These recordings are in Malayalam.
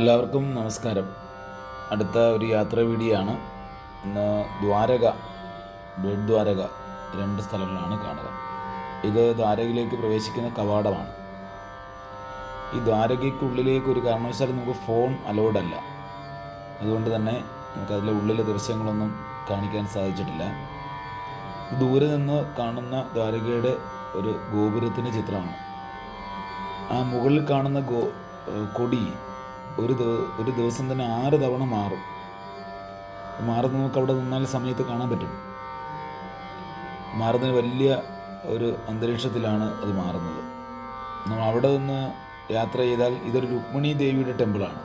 എല്ലാവർക്കും നമസ്കാരം. അടുത്ത ഒരു യാത്ര വീഡിയോ ആണ് ഇന്ന് ദ്വാരക ബ്ലഡ് ദ്വാരക രണ്ട് സ്ഥലങ്ങളാണ് കാണുക. ഇത് ദ്വാരകയിലേക്ക് പ്രവേശിക്കുന്ന കവാടമാണ്. ഈ ദ്വാരകയ്ക്കുള്ളിലേക്ക് ഒരു കാരണവശാലും നമുക്ക് ഫോൺ അലൗഡ് അല്ല. അതുകൊണ്ട് തന്നെ നമുക്ക് അതിലെ ഉള്ളിലെ ദൃശ്യങ്ങളൊന്നും കാണിക്കാൻ സാധിച്ചിട്ടില്ല. ദൂരെ നിന്ന് കാണുന്ന ദ്വാരകയുടെ ഒരു ഗോപുരത്തിന്റെ ചിത്രമാണ്. ആ മുകളിൽ കാണുന്ന ഗോ കൊടി ഒരു ഒരു ദിവസം തന്നെ ആറ് തവണ മാറും. മാറുന്ന നമുക്ക് അവിടെ നിന്നാൽ സമയത്ത് കാണാൻ പറ്റും. മാറുന്ന വലിയ ഒരു അന്തരീക്ഷത്തിലാണ് അത് മാറുന്നത്. നമ്മൾ അവിടെ നിന്ന് യാത്ര ചെയ്താൽ ഇതൊരു രുക്മിണി ദേവിയുടെ ടെമ്പിളാണ്.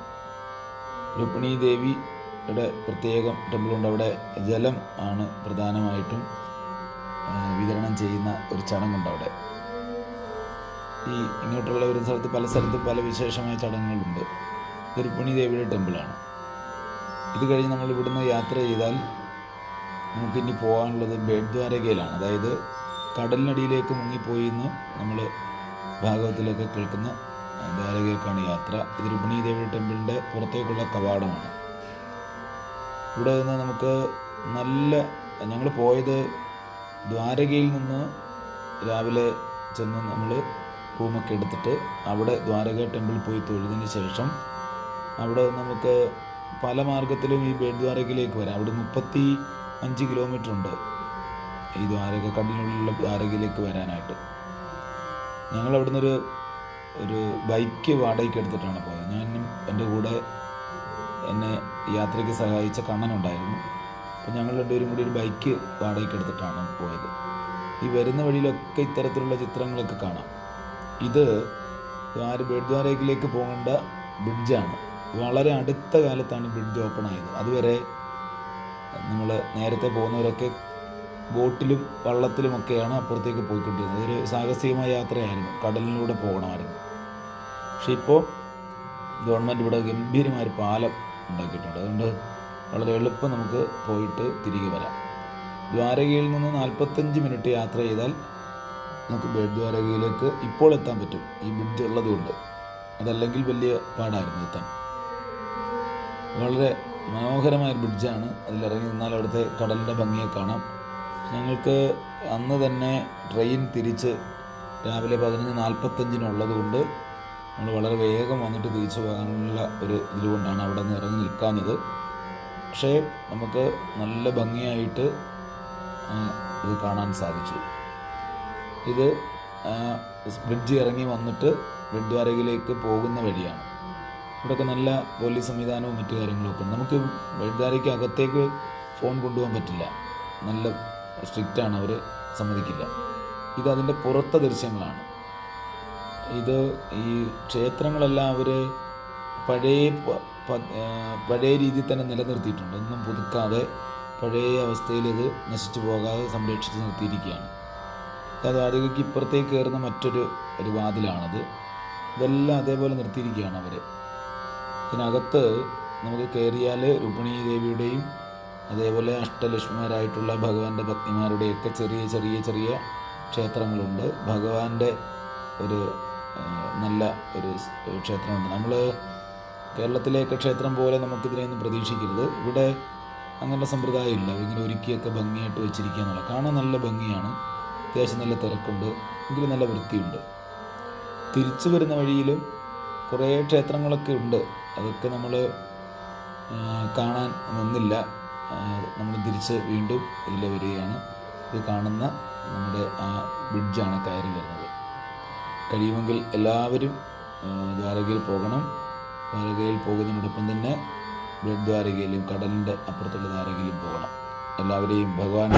രുക്മിണി ദേവിയുടെ പ്രത്യേകം ടെമ്പിളുണ്ട്. അവിടെ ജലം ആണ് പ്രധാനമായിട്ടും വിതരണം ചെയ്യുന്ന ഒരു ചടങ്ങുണ്ട് അവിടെ. ഈ ഇങ്ങോട്ടുള്ള ഒരു സ്ഥലത്ത് പല സ്ഥലത്തും പല വിശേഷമായ ചടങ്ങുകളുണ്ട്. രുക്മിണി ദേവിയുടെ ടെമ്പിളാണ്. ഇത് കഴിഞ്ഞ് നമ്മൾ ഇവിടുന്ന് യാത്ര ചെയ്താൽ നമുക്കിനി പോകാനുള്ളത് ബേഡ്വാരകയിലാണ് അതായത് കടലിനടിയിലേക്ക് മുങ്ങിപ്പോയി എന്ന് നമ്മൾ ഭാഗവത്തിലൊക്കെ കേൾക്കുന്ന ദ്വാരകയിലേക്കാണ് യാത്ര. ഇത് രുക്മിണി ദേവിയുടെ ടെമ്പിളിന്റെ പുറത്തേക്കുള്ള കവാടമാണ്. ഇവിടെ നിന്ന് നമുക്ക് നല്ല ഞങ്ങൾ പോയത് ദ്വാരകയിൽ നിന്ന് രാവിലെ ചെന്ന് നമ്മൾ റൂമൊക്കെ എടുത്തിട്ട് അവിടെ ദ്വാരക ടെമ്പിളിൽ പോയി തൊഴുതിന് ശേഷം അവിടെ നമുക്ക് പല മാർഗത്തിലും ഈ ബേഡ് ദ്വാരകയിലേക്ക് വരാം. അവിടെ മുപ്പത്തി അഞ്ച് കിലോമീറ്റർ ഉണ്ട്. ഈ ദ്വാരക കടലിനുള്ളിലുള്ള ദ്വാരകയിലേക്ക് വരാനായിട്ട്. ഞങ്ങൾ അവിടെ നിന്നൊരു ഒരു ബൈക്ക് വാടകയ്ക്ക് എടുത്തിട്ടാണ് പോയത്. ഞാനും എന്റെ കൂടെ എന്നെ യാത്രയ്ക്ക് സഹായിച്ച കണ്ണനുണ്ടായിരുന്നു അപ്പോൾ ഞങ്ങൾ രണ്ടുപേരും കൂടി ഒരു ബൈക്ക് വാടകയ്ക്ക് എടുത്തിട്ടാണ് പോയത്. ഈ വരുന്ന വഴിയിലൊക്കെ ഇത്തരത്തിലുള്ള ചിത്രങ്ങളൊക്കെ കാണാം. ഇത് ദ്വാര ബേഡ്വാരയിലേക്ക് പോകേണ്ട ബ്രിഡ്ജാണ് വളരെ അടുത്ത കാലത്താണ് ബ്രിഡ്ജ് ഓപ്പൺ ആയത്. അതുവരെ നമ്മൾ നേരത്തെ പോകുന്നവരൊക്കെ ബോട്ടിലും വള്ളത്തിലുമൊക്കെയാണ് അപ്പുറത്തേക്ക് പോയിക്കൊണ്ടിരുന്നത്. ഒരു സാഹസികമായ യാത്രയായിരുന്നു. കടലിലൂടെ പോകണമായിരുന്നു. പക്ഷെ ഇപ്പോൾ ഗവൺമെന്റ് ഇവിടെ ഗംഭീരമായൊരു പാലം ഉണ്ടാക്കിയിട്ടുണ്ട്. അതുകൊണ്ട് വളരെ എളുപ്പം നമുക്ക് പോയിട്ട് തിരികെ വരാം. ദ്വാരകയിൽ നിന്ന് നാൽപ്പത്തഞ്ച് മിനിറ്റ് യാത്ര ചെയ്താൽ നമുക്ക് ബെഡ് ദ്വാരകയിലേക്ക് ഇപ്പോൾ എത്താൻ പറ്റും. ഈ ബ്രിഡ്ജ് ഉള്ളതുകൊണ്ട്. അതല്ലെങ്കിൽ വലിയ പാടായിരുന്നു എത്താൻ. വളരെ മനോഹരമായ ബ്രിഡ്ജാണ് അതിലിറങ്ങി നിന്നാൽ അവിടുത്തെ കടലിന്റെ ഭംഗിയെ കാണാം. ഞങ്ങൾക്ക് അന്ന് തന്നെ ട്രെയിൻ തിരിച്ച് രാവിലെ പതിനഞ്ച് നാൽപ്പത്തഞ്ചിനുള്ളത് കൊണ്ട് നമ്മൾ വളരെ വേഗം വന്നിട്ട് തിരിച്ചു പോകാനുള്ള ഒരു ഇതുകൊണ്ടാണ് അവിടെ നിന്ന് ഇറങ്ങി നിൽക്കാഞ്ഞത്. പക്ഷേ നമുക്ക് നല്ല ഭംഗിയായിട്ട് ഇത് കാണാൻ സാധിച്ചു. ഇത് ബ്രിഡ്ജ് ഇറങ്ങി വന്നിട്ട് ബ്രിഡ്വാരകിലേക്ക് പോകുന്ന വഴിയാണ്. ഇവിടെയൊക്കെ നല്ല പോലീസ് സംവിധാനവും മറ്റു കാര്യങ്ങളൊക്കെ നമുക്ക് വഴിദാരിക്ക് അകത്തേക്ക് ഫോൺ കൊണ്ടുപോകാൻ പറ്റില്ല. നല്ല സ്ട്രിക്റ്റാണ് അവർ സമ്മതിക്കില്ല. ഇത് അതിന്റെ പുറത്തെ ദൃശ്യങ്ങളാണ്. ഇത് ഈ ക്ഷേത്രങ്ങളെല്ലാം അവർ പഴയ പഴയ രീതിയിൽ തന്നെ നിലനിർത്തിയിട്ടുണ്ട്. ഒന്നും പുതുക്കാതെ പഴയ അവസ്ഥയിൽ ഇത് നശിച്ചു പോകാതെ സംരക്ഷിച്ച് നിർത്തിയിരിക്കുകയാണ്. അത് അധികയ്ക്ക് ഇപ്പുറത്തേക്ക് കയറുന്ന മറ്റൊരു ഒരു വാതിലാണത്. ഇതെല്ലാം അതേപോലെ നിർത്തിയിരിക്കുകയാണ് അവർ ഇതിനകത്ത് നമുക്ക് കയറിയാൽ രുക്മിണി ദേവിയുടെയും അതേപോലെ അഷ്ടലക്ഷ്മിമാരായിട്ടുള്ള ഭഗവാന്റെ ഭക്തിമാരുടെയൊക്കെ ചെറിയ ചെറിയ ചെറിയ ക്ഷേത്രങ്ങളുണ്ട്. ഭഗവാന്റെ ഒരു നല്ല ഒരു ക്ഷേത്രമുണ്ട്. നമ്മൾ കേരളത്തിലേക്ക് ക്ഷേത്രം പോലെ നമുക്കിതിനെയൊന്നും പ്രതീക്ഷിക്കരുത്. ഇവിടെ അങ്ങനെയുള്ള സമ്പ്രദായമില്ല. ഇങ്ങനെ ഒരുക്കിയൊക്കെ ഭംഗിയായിട്ട് വെച്ചിരിക്കുക എന്നുള്ള കാണാൻ നല്ല ഭംഗിയാണ്. അത്യാവശ്യം നല്ല തിരക്കുണ്ട്. എങ്കിലും നല്ല വൃത്തിയുണ്ട്. തിരിച്ചു വരുന്ന വഴിയിലും കുറേ ക്ഷേത്രങ്ങളൊക്കെ ഉണ്ട്. അതൊക്കെ നമ്മൾ കാണാൻ നിന്നില്ല. നമ്മൾ തിരിച്ച് വീണ്ടും ഇതിൽ വരികയാണ്. ഇത് കാണുന്ന നമ്മുടെ ആ ബ്രിഡ്ജാണ് കയറി വരുന്നത്. കഴിയുമെങ്കിൽ എല്ലാവരും ദ്വാരകയിൽ പോകണം. ദ്വാരകയിൽ പോകുന്നതിനോടൊപ്പം തന്നെ ബ്ലഡ് ദ്വാരകയിലും കടലിന്റെ അപ്പുറത്തുള്ള ദ്വാരകയിലും പോകണം. എല്ലാവരെയും ഭഗവാൻ